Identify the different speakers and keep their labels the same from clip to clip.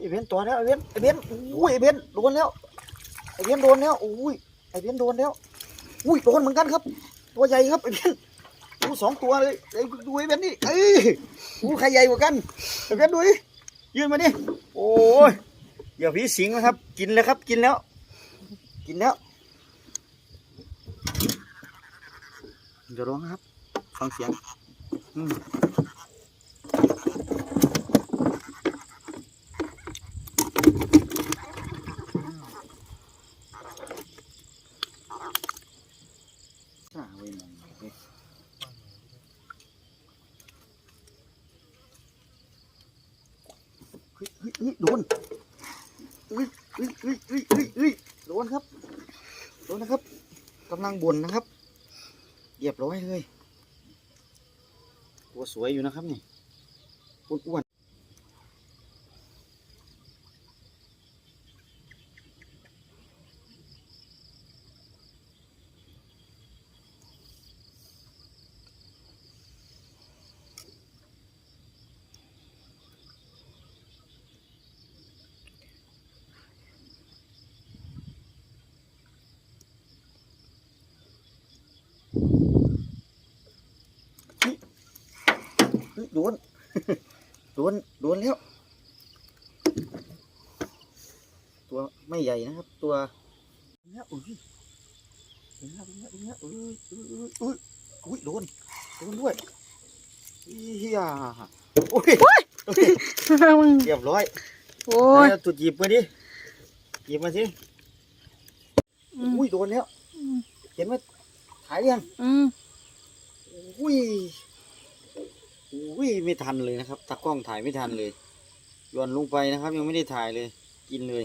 Speaker 1: ไอเบนตัวแล้วไอเบนไอเบนอุ้ยไอเบนโดนแล้วไอเบนโดนแล้วอุ้ยไอเบนโดนแล้วอุ้ยโดนเหมือนกันครับ ตัวใหญ่ครับไอเบนอู้สองตัวเลยดูไอเบนนี่เอ้ยอู้ใครใหญ่กว่ากันไอเบนดูดิยืนมาดิโอ้ยอย่าผีสิงนะครับ กินแล้วครับ กินแล้ว กินแล้วเดี๋ยวร้องนครับฟังเสียงอืม อ่าเว้ยมันเว้ย เฮ้ยเฮ้ยเฮ้ยโดนเฮ้ยเฮ้ยเฮ้ยเฮ้ยเฮ้ยเฮ้ยโดนครับ โดนนะครับกำลังบ่นนะครับเรียบร้อยเลยตัวสวยอยู่นะครับนี่อ้วน โดนโดนโดนแล้ว ตัวไม่ใหญ่นะครับ ตัวเนี่ยอุ้ยเนแล้วเนแล้วเห็นแล้วเอ้ยเอ้ยอ้ยเอ้ยอุ้ยโดนโดนด้วยเฮียโอ้ยเรียบร้อย
Speaker 2: โอ้ย
Speaker 1: เอาตัวหยิบมาดิหยิบมาสิ
Speaker 2: อุ้
Speaker 1: ยโดนแล้วเห็นไหม ถ่ายยัง
Speaker 2: อืม
Speaker 1: อุ้ยอุ้ยไม่ทันเลยนะครับตากล้องถ่ายไม่ทันเลยโย้อนลงไปนะครับ ยังไม่ได้ถ่ายเลย กินเลย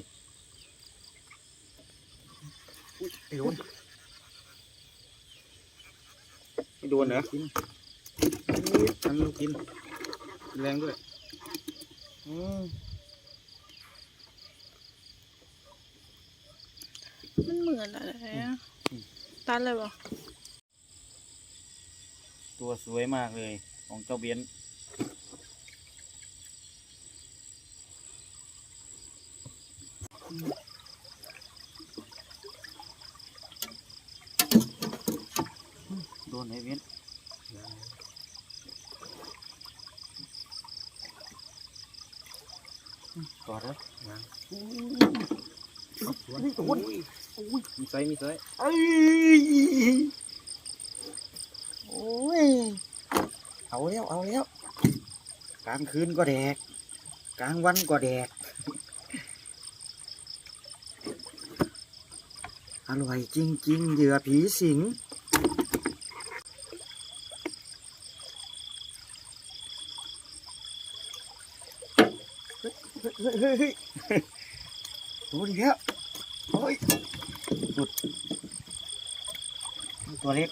Speaker 1: อุ้ยไม่โดนไม่โดนเหรอกินทำลูกกินแรงด้วยอืม
Speaker 2: มันเหมือนอะไรอะตันเลยบ่
Speaker 1: ตัวสวยมากเลยของเจ้าเบียนโดนไอ้เบียนต่อแล้วโดน
Speaker 3: มีไซส์มีไซส์
Speaker 1: เอ้ย โอ้ย เอาแล้วเอาแล้วกลางคืนก็แดก กลางวันก็แดก อร่อยจริง ๆ เหยื่อผีสิงเฮ้ยเฮ้ยเฮ้ยเฮ้ยโดนแล้วเฮ้ยหลุดตัวเล็ก